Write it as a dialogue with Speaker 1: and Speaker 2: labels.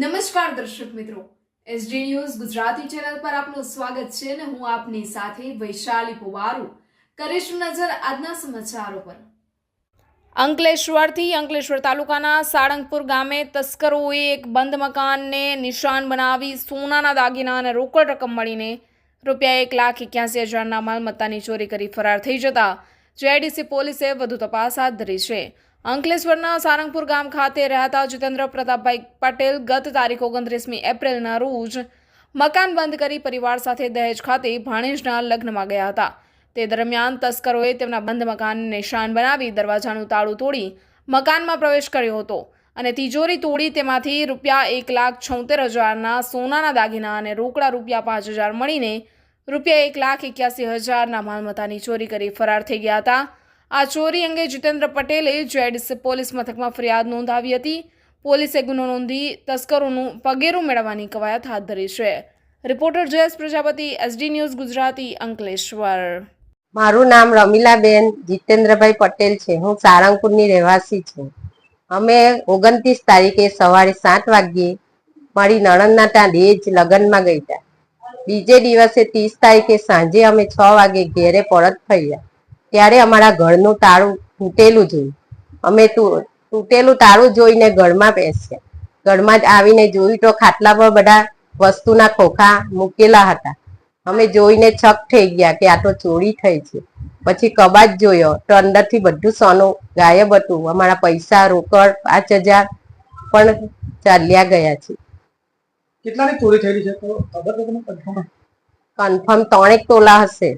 Speaker 1: નમસ્કાર દર્શક મિત્રો. એસડી ન્યૂઝ ગુજરાતી ચેનલ પર આપનું સ્વાગત છે અને હું આપની સાથે વૈશાલી પુવારુ. કરીશું નજર આજના સમાચારો પર. અંકલેશ્વરથી અંકલેશ્વર તાલુકાના સાળંગપુર ગામે તસ્કરોએ એક બંધ મકાનને નિશાન બનાવી સોનાના દાગીના અને રોકડ રકમ મળીને રૂપિયા એક લાખ એક્યાસી હજારના માલમત્તાની ચોરી કરી ફરાર થઈ જતા. જેઆઈડીસી પોલીસે વધુ તપાસ હાથ ધરી છે. અંકલેશ્વરના સારંગપુર ગામ ખાતે રહેતા જીતેન્દ્ર પ્રતાપભાઈ પટેલ ગત તારીખ ઓગણત્રીસમી એપ્રિલના રોજ મકાન બંધ કરી પરિવાર સાથે દહેજ ખાતે ભાણેજના લગ્નમાં ગયા હતા. તે દરમિયાન તસ્કરોએ તેમના બંધ મકાનને નિશાન બનાવી દરવાજાનું તાળું તોડી મકાનમાં પ્રવેશ કર્યો હતો અને તિજોરી તોડી તેમાંથી રૂપિયા એક લાખ છોતેર હજારના સોનાના દાગીના અને રોકડા રૂપિયા પાંચ હજાર મળીને રૂપિયા એક લાખ એક્યાસી હજારના માલમત્તાની ચોરી કરી ફરાર થઈ ગયા હતા. આ ચોરી અંગે જીતેન્દ્ર પટેલે જેડસ પોલીસ મથકમાં ફરિયાદ નોંધાવી હતી. પોલીસે ગુનો નોંધી તસ્કરોનું પગેરું મેળવવાની કવાયત હાથ ધરી છે. Reporter Jayesh Prajapati, SD news Gujarati, Ankleshwar.
Speaker 2: મારું નામ રમીલાબેન જીતેન્દ્રભાઈ પટેલ છે. હું સારંગપુરની રહેવાસી છું. અમે ઓગણત્રીસ તારીખે સવારે સાત વાગ્યે મારી નણંદના ત્યાં દેજ લગ્નમાં ગઈ બીજે દિવસે ત્રીસ તારીખે સાંજે અમે છ વાગે ઘેરે પરત ફર્યા. ત્યારે અમારા ઘરનું તાળું તૂટેલું જોયું અમે તૂટેલું તાળું જોઈને ઘરમાં બેસ્યા ઘરમાં જ આવીને જોયું તો ખાટલા પર બધા વસ્તુના ખોખા મૂકેલા હતા. અમે જોઈને છક થઈ ગયા કે આ તો ચોરી થઈ છે. પછી કબાટ જોયો તો અંદરથી બધું સોનું ગાયબ હતું. અમારા પૈસા રોકડ પાંચ હજાર પણ ચાલ્યા ગયા છે.
Speaker 3: કેટલાની ચોરી થયેલી છે? તો ખબર છે તમને? કન્ફર્મ
Speaker 2: કન્ફર્મ ત્રણેક તોલા હશે.